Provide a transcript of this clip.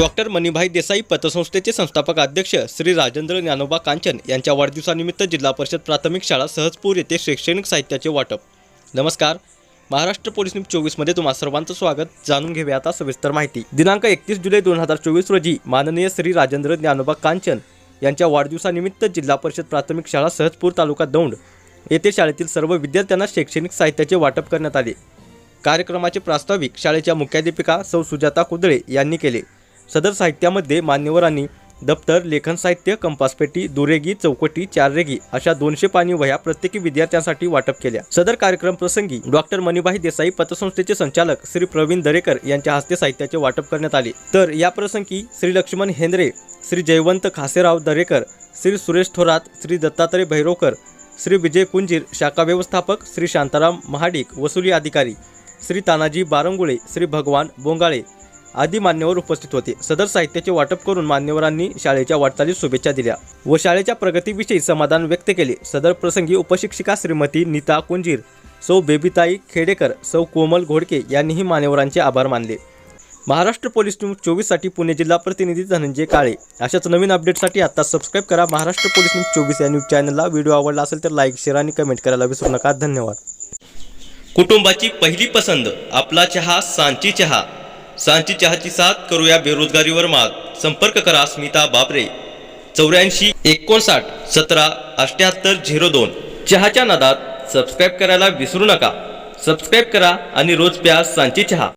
Doctor Manibhai Desai पतसंस्थेचे संस्थापक अध्यक्ष श्री राजेंद्र ज्ञानोबा कांचन यांच्या वाढदिवसानिमित्त जिल्हा परिषद प्राथमिक शाळा सहजपूर येथे शैक्षणिक साहित्याचे वाटप. नमस्कार. महाराष्ट्र पोलीस न्यूज चोवीसमध्ये तुम्हा सर्वांचं स्वागत. जाणून घेऊया आता सविस्तर माहिती. दिनांक एकतीस जुलै दोन हजार चोवीस रोजी माननीय श्री राजेंद्र ज्ञानोबा कांचन यांच्या वाढदिवसानिमित्त जिल्हा परिषद प्राथमिक शाळा सहजपूर तालुका दौंड येथे शाळेतील सर्व विद्यार्थ्यांना शैक्षणिक साहित्याचे वाटप करण्यात आले. कार्यक्रमाचे प्रास्ताविक शाळेच्या मुख्याध्यापिका सौ सुजाता कुदळे यांनी केले. सदर साहित्यामध्ये मान्यवरांनी दप्तर लेखन साहित्य कंपासपेटी दुरेगी चौकटी चाररेगी अशा दोनशे पाणी वह्या प्रत्येकी विद्यार्थ्यांसाठी वाटप केल्या. सदर कार्यक्रम प्रसंगी डॉक्टर मणिभाई देसाई पतसंस्थेचे संचालक श्री प्रवीण दरेकर यांच्या हस्ते साहित्याचे वाटप करण्यात आले. तर या प्रसंगी श्री लक्ष्मण हेंद्रे श्री जयवंत खासेराव दरेकर श्री सुरेश थोरात श्री दत्तात्रय भैरवकर श्री विजय कुंजीर शाखा व्यवस्थापक श्री शांताराम महाडिक वसुली अधिकारी श्री तानाजी बारंगुळे श्री भगवान बोंगाळे आदी मान्यवर उपस्थित होते. सदर साहित्याचे वाटप करून मान्यवरांनी शाळेच्या वाटचालीस शुभेच्छा दिल्या. व शाळेच्या प्रगतीविषयी समाधान व्यक्त केले. सदर प्रसंगी उपशिक्षिका श्रीमती नीता कुंजीर सौ बेबीताई खेडेकर सौ कोमल घोडके यांनीही मान्यवरांचे आभार मानले. महाराष्ट्र पोलीस न्यूज चोवीससाठी पुणे जिल्हा प्रतिनिधी धनंजय काळे. अशाच नवीन अपडेटसाठी आता सबस्क्राईब करा महाराष्ट्र पोलीस न्यूज चोवीस या न्यूज चॅनलला. व्हिडिओ आवडला असेल तर लाईक शेअर आणि कमेंट करायला विसरू नका. धन्यवाद. कुटुंबाची पहिली पसंत आपला चहा सांची चहा. सांची चहाची साथ करूया बेरोजगारीवर मात. संपर्क करा स्मिता बाबरे चौऱ्याऐंशी एकोणसाठ सतरा अठ्याहत्तर झिरो दोन. चहाच्या नादात सबस्क्राईब करायला विसरू नका. सबस्क्राईब करा आणि रोज प्या सांची चहा.